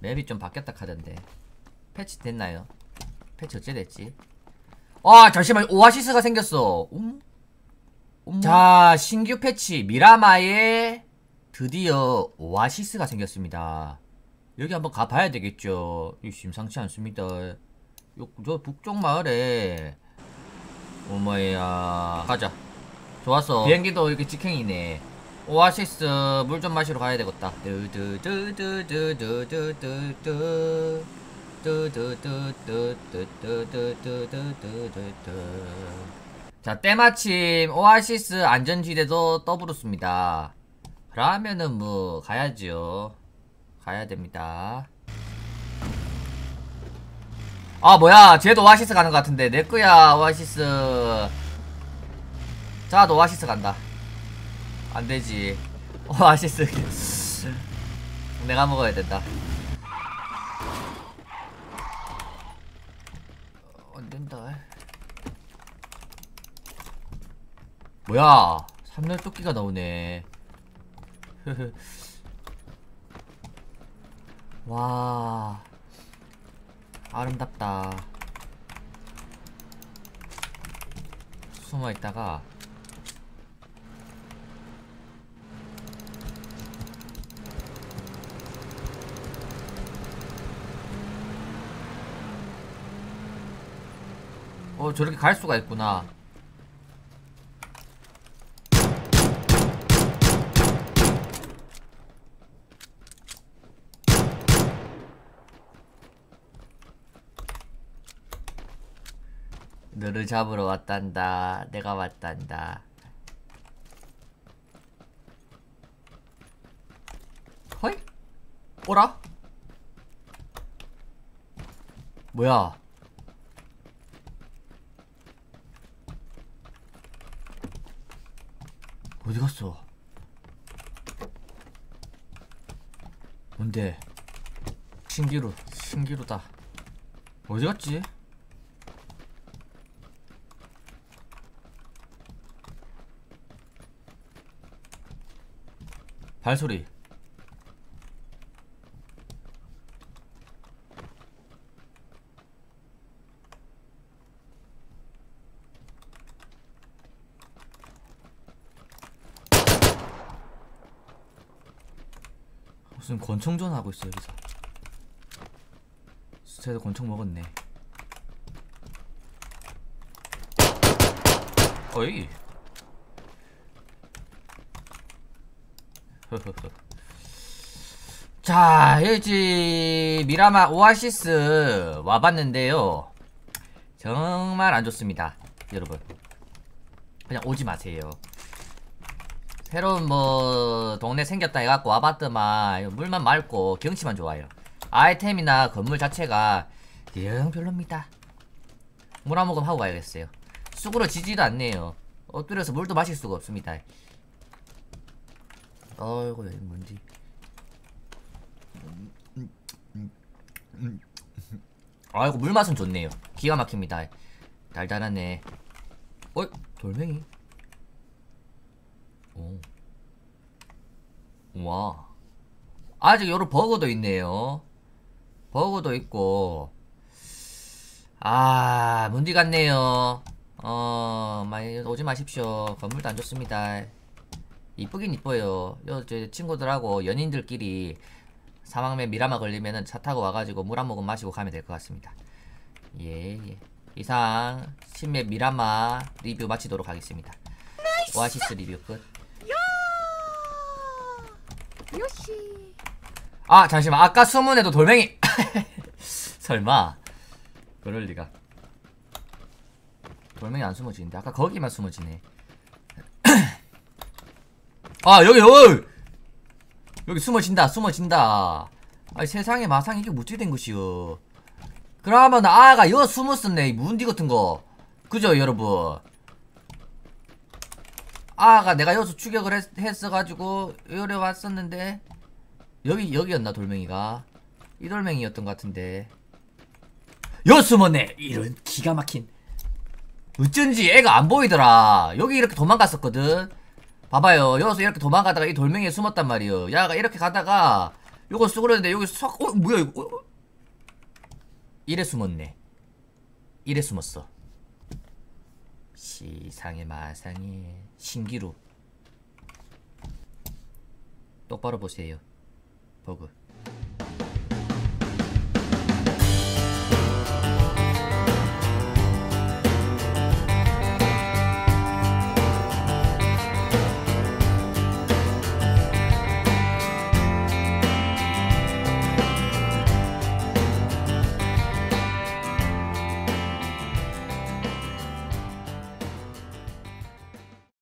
맵이 좀 바뀌었다 카던데. 패치 됐나요? 패치 어째 됐지? 아 잠시만 오아시스가 생겼어. 음? 음? 자 신규 패치. 미라마에 드디어 오아시스가 생겼습니다. 여기 한번 가봐야 되겠죠. 이 심상치 않습니다. 요, 저 북쪽 마을에. 어머야. 가자. 좋았어. 비행기도 이렇게 직행이네 오아시스 물 좀 마시러 가야 되겠다 자 때마침 오아시스 안전지대도 떠부르습니다 그러면은 뭐 가야죠 가야 됩니다 아 뭐야 쟤도 오아시스 가는 것 같은데 내 거야 오아시스 자너 오아시스 간다 안되지. 오아시스. 내가 먹어야 된다. 어, 안된다. 뭐야? 3년 조끼가 나오네. 와. 아름답다. 숨어 있다가 어 저렇게 갈 수가 있구나 너를 잡으러 왔단다. 내가 왔단다. 허이? 오라? 뭐야? 어디 갔어? 뭔데? 신기루, 신기루다. 어디 갔지? 발소리 무슨 권총전 하고 있어 여기서 쟤도 권총 먹었네 어이 자, 여기 미라마 오아시스 와봤는데요. 정말 안 좋습니다. 여러분. 그냥 오지 마세요. 새로운 뭐 동네 생겼다 해갖고 와봤더만 물만 맑고 경치만 좋아요. 아이템이나 건물 자체가 영 별로입니다. 물 한 모금 하고 가야겠어요. 쑥으로 지지도 않네요. 엎드려서 물도 마실 수가 없습니다. 어이구 여기 뭔지 아이고 물 맛은 좋네요 기가 막힙니다 달달하네 어이 돌멩이 오. 와 아직 요런 버거도 있네요 버거도 있고 아 문디 같네요 어 많이 오지 마십시오 건물도 안 좋습니다 이쁘긴 이뻐요. 요, 친구들하고 연인들끼리 사막맨 미라마 걸리면은 차 타고 와가지고 물 한 모금 마시고 가면 될 것 같습니다. 예, 예. 이상 신맵 미라마 리뷰 마치도록 하겠습니다. 오아시스 리뷰 끝. 요시. 아 잠시만. 아까 수문에도 돌멩이. 설마. 그럴 리가. 돌멩이 안 숨어지는데. 아까 거기만 숨어지네. 아 여기 여기! 여기 숨어진다 숨어진다. 아 세상에 마상 이게 무지 된 것이요 그러면 아가 여 숨었었네 이 문디 같은 거. 그죠 여러분 아가 내가 여기서 추격을 했, 했어가지고 요래 왔었는데 여기 여기였나 돌멩이가? 이 돌멩이였던 것 같은데. 여 숨었네 이런 기가 막힌. 어쩐지 애가 안 보이더라. 여기 이렇게 도망갔었거든. 봐봐요. 여기서 이렇게 도망가다가 이 돌멩이에 숨었단 말이에요. 야가 이렇게 가다가 요거 쓰고 그랬는데 여기 싹 어? 뭐야 이거? 어? 이래 숨었네. 이래 숨었어 시상에 마상에 신기루. 똑바로 보세요 버그